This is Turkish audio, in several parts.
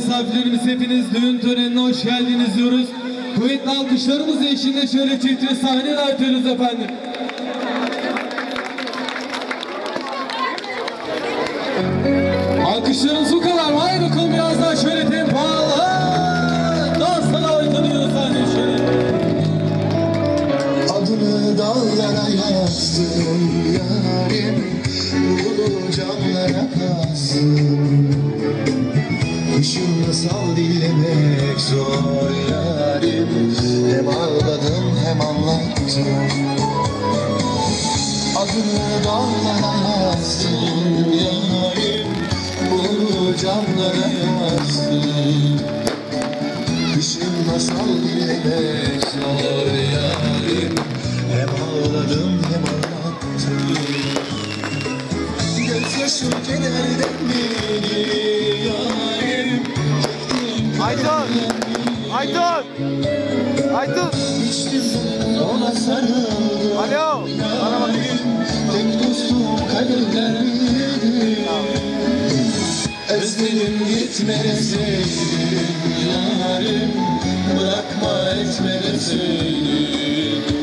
misafirlerimiz hepiniz düğün törenine hoş geldiniz diyoruz. Kuvvetli alkışlarımız eşliğinde şöyle çifte sahne atıyoruz efendim. Alkışlarınız bu kadar? Haydi bakalım biraz daha şöyle tempalı. Dansla davet ediyoruz sahneye şöyle. Adını dağlara yazdım yarim Ulu camlara kalsın Kışın masal dinlemek zor yarim. Hem ağladım hem anlattım. Adını dağlara yazdım yarim Ulu camlara yazdım. Kışın masal dinlemek zor yarim. Hem ağladım hem anlattım. Gözyaşım kederden beni Aytun! içtim ona sarıldım Alo! Bana bak. Tek dostum kaderlerdi Özledim gitme deseydin yarim Bırakma etme deseydin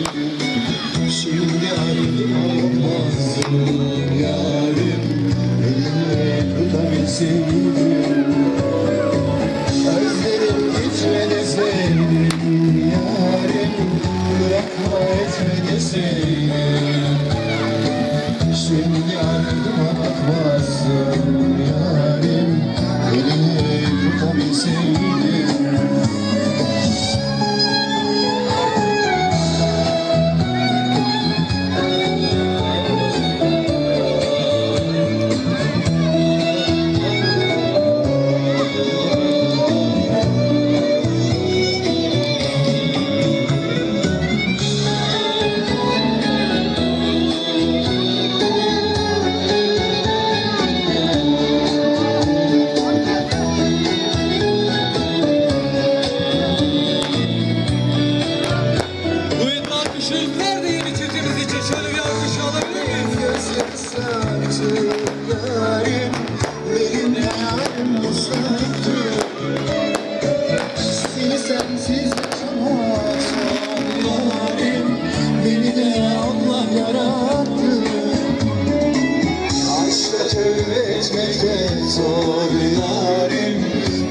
zor yarim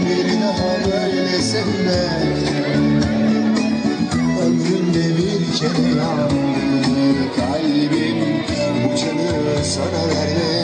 Bir daha böyle sevmek Ömrümde bir kere yandı kalbim Bu canı sana vermekte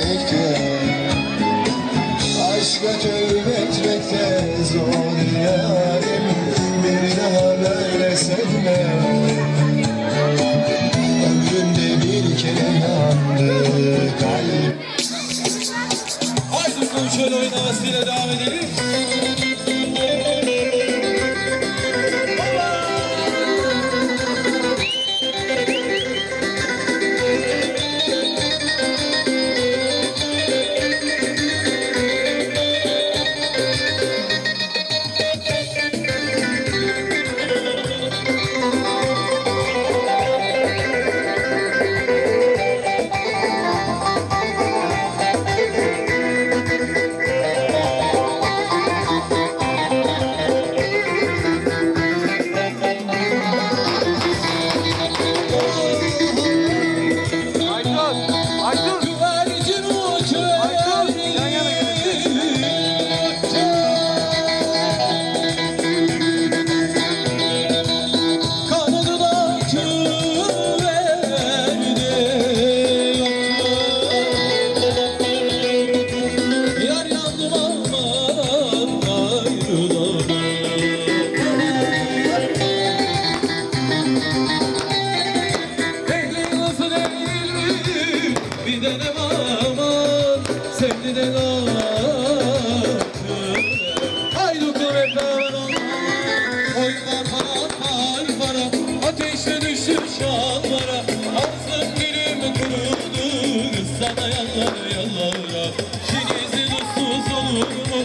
yallara Şinizi dostsuz olur mu?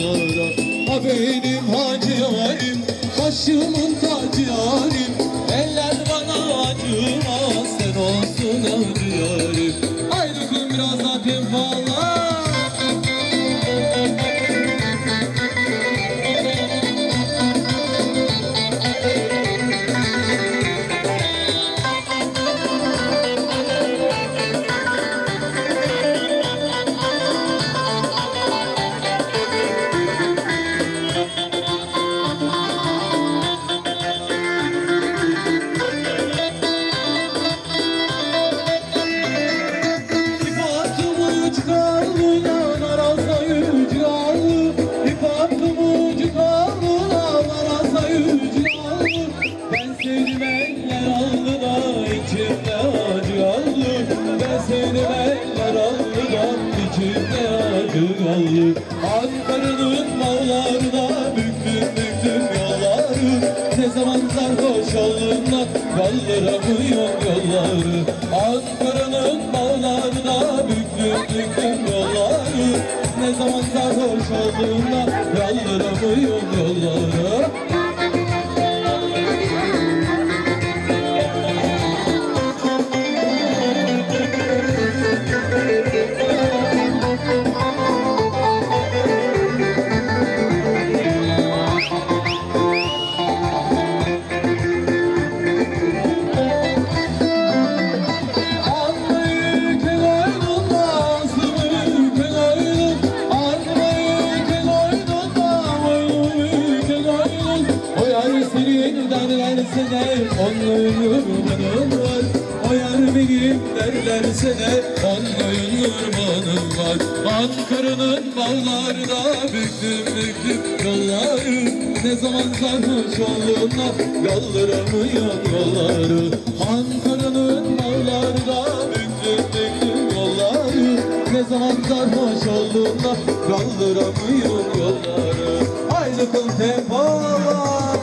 Yalvara Ha benim hacı yarim Başımın tacı yarim kaldı Ankara'nın mağlarına büktüm büktüm yolları. Ne zaman sarhoş olduğunda kaldıramıyor yolları. Ankara'nın bağlarına büktüm büktüm yolları. Ne zaman sarhoş olduğunda kaldıramıyor yolları senin derlerse Onun yurmanın var. O yar benim derlerse de Onun yurmanın var. Ankara'nın bağlarına büktüm büktüm yolları. Ne zaman sarhoş olduğunda Kaldıramıyor yolları. Ankara'nın bağlarına büktüm büktüm yolları. Ne zaman sarhoş olduğunda Kaldıramıyor yolları. Haydi kıl tempolar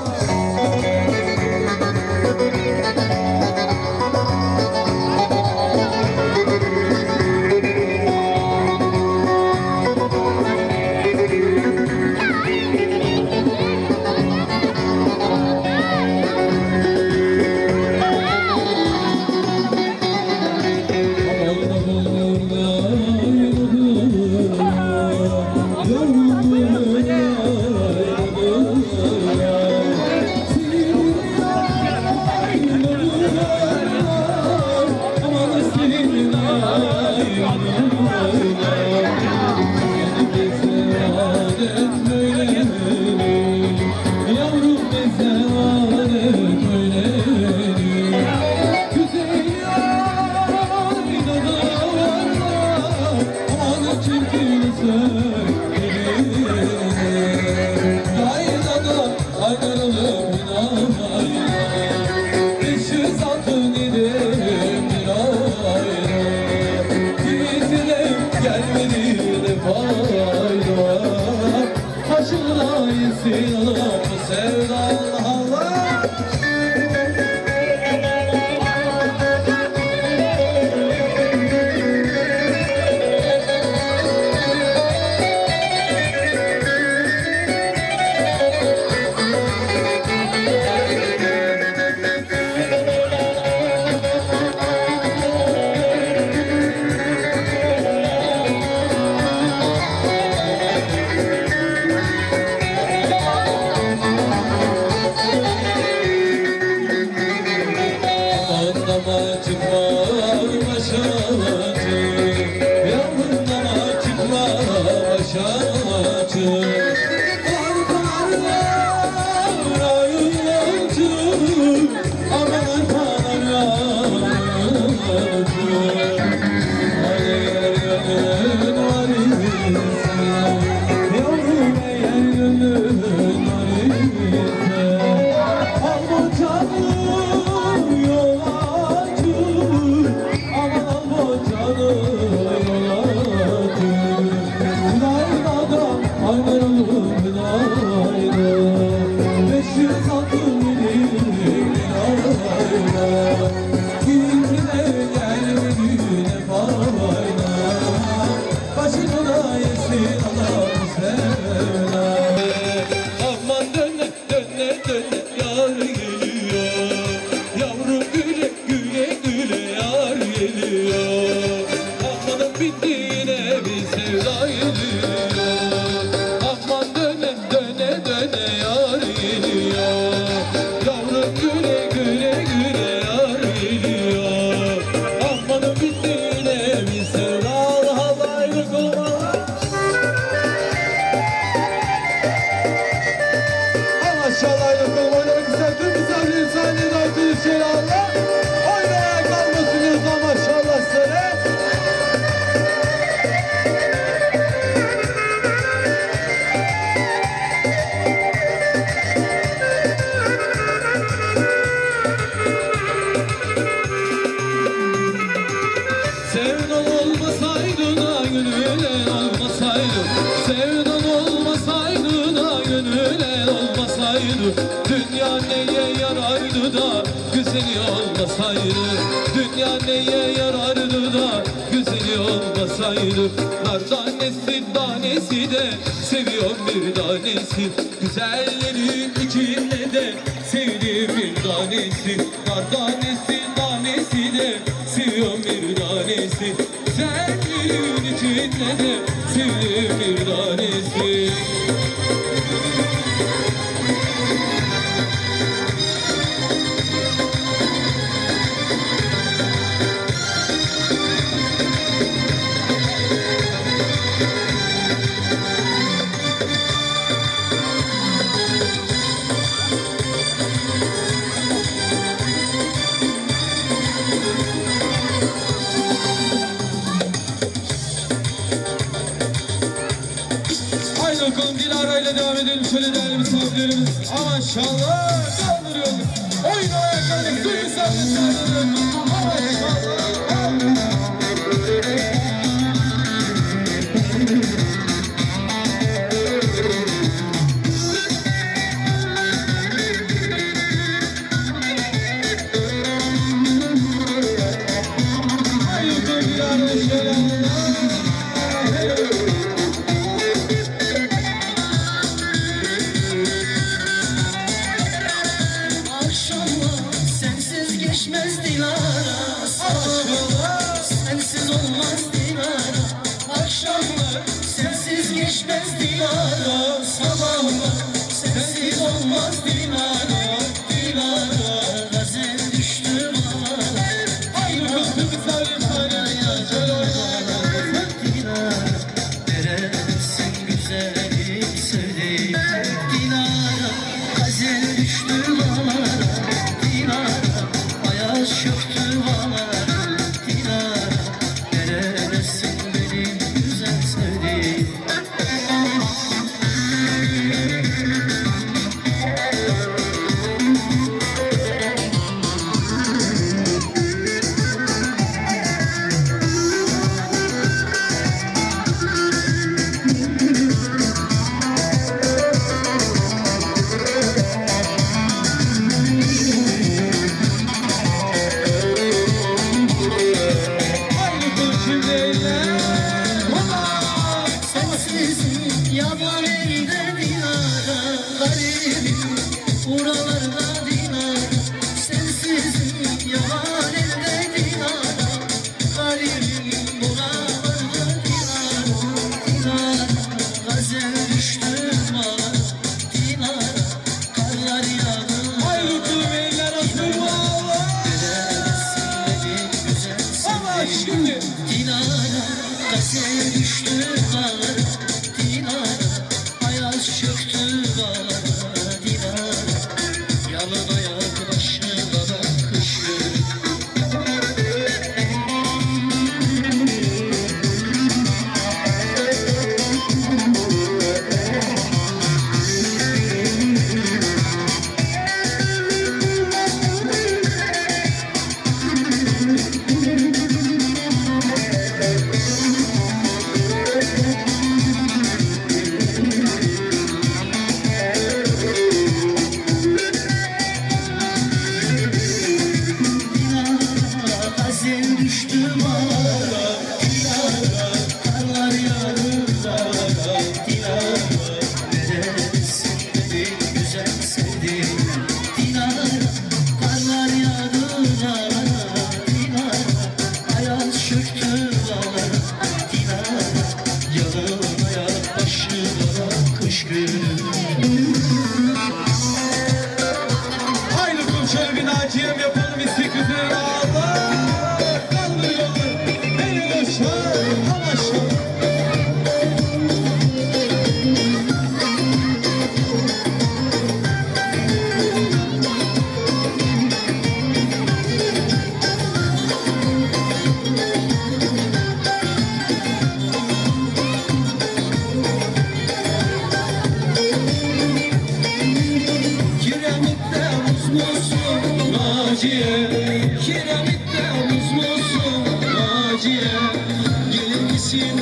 tanesi Güzelleri içinde de sevdim bir tanesi. Kar tanesi tanesi de seviyorum bir tanesi. Güzellerin içinde de sevdim bir tanesi. Aman. acıya Gelir misin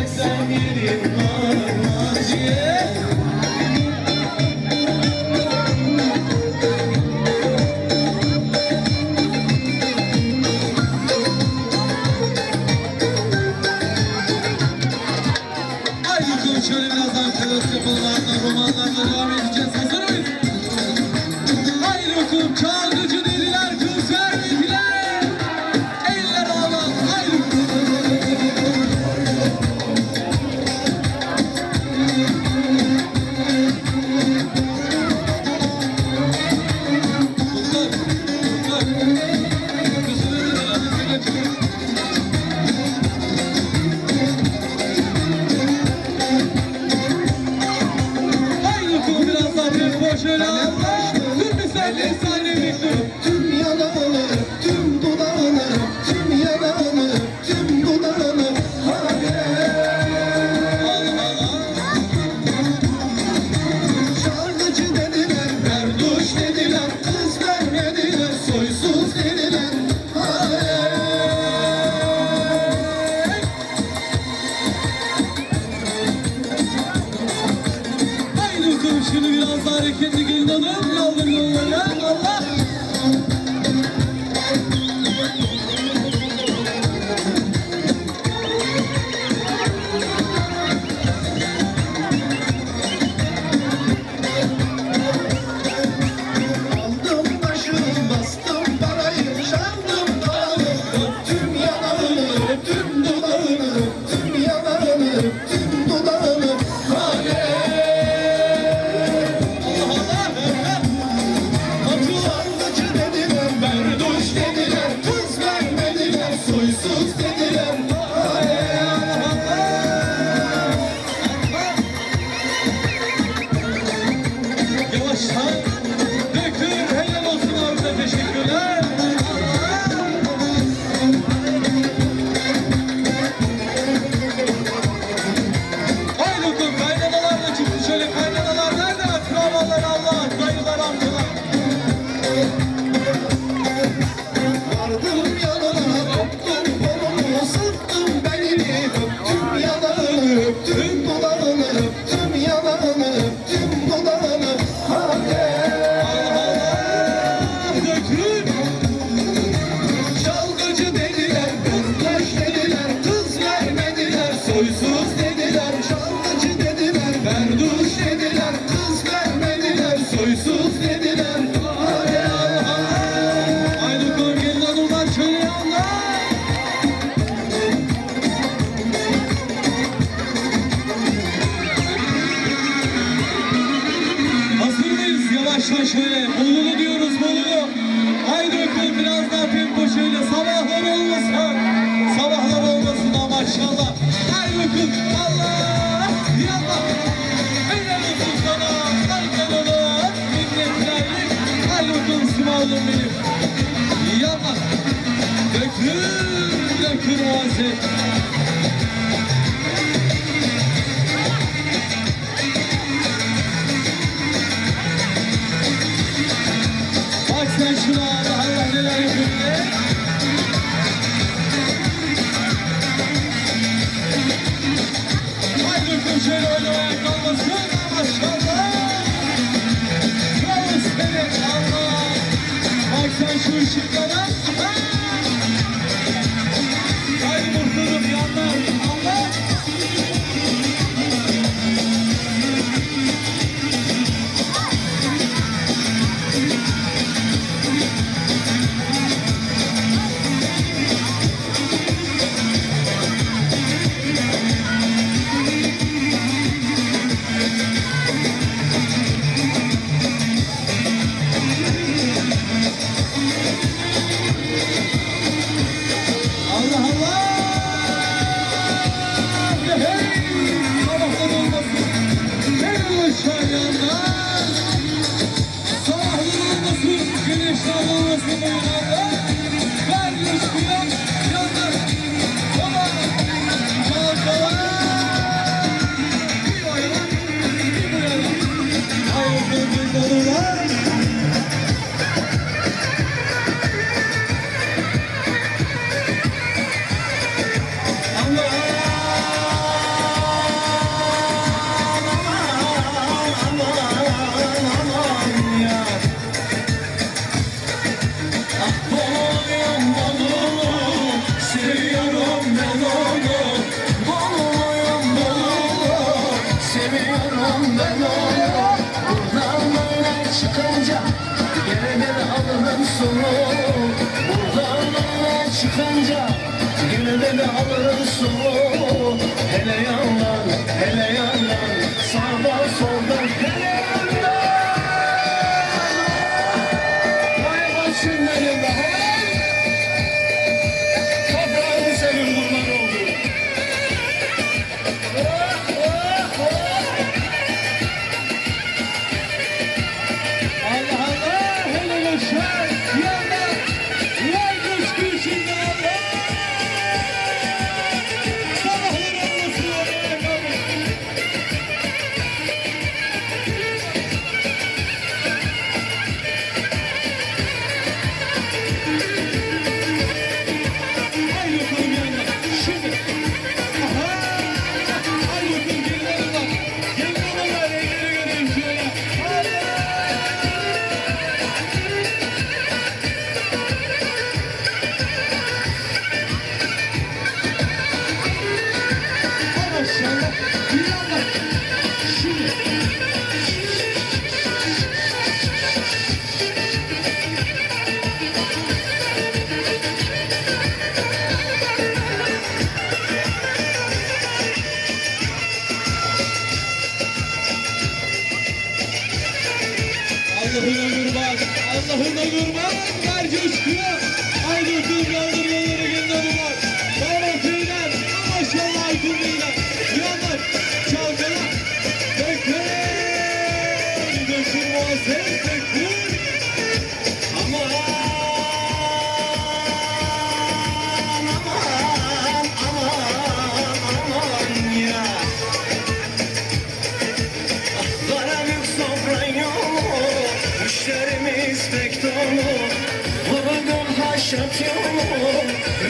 Allah'ına kurban ver coşkuya. Haydi kızlandırmaları günde bunlar. Sonra kıyılar. Maşallah kızıyla.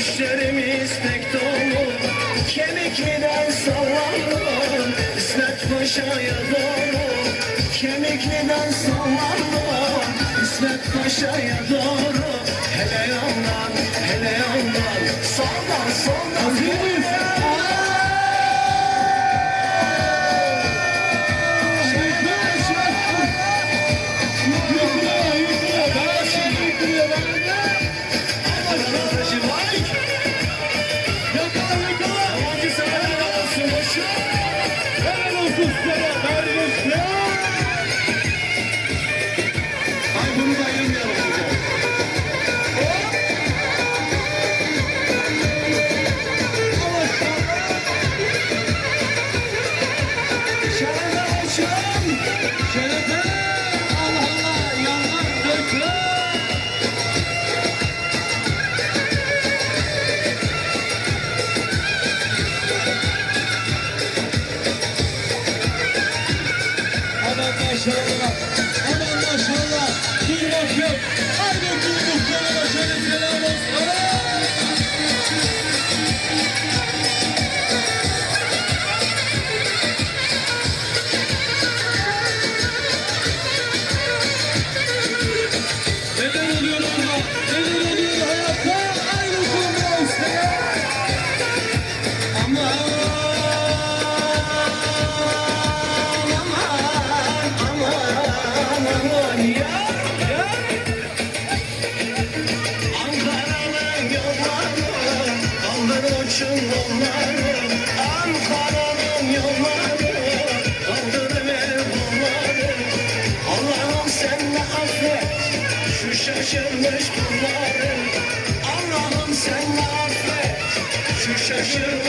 Düşlerimiz pek dolu Kemikliden sallandı İsmet Paşa'ya doğru Kemikliden sallandı İsmet Paşa'ya doğru. Hele yandan, hele yandan Soldan, soldan, hele Yeah.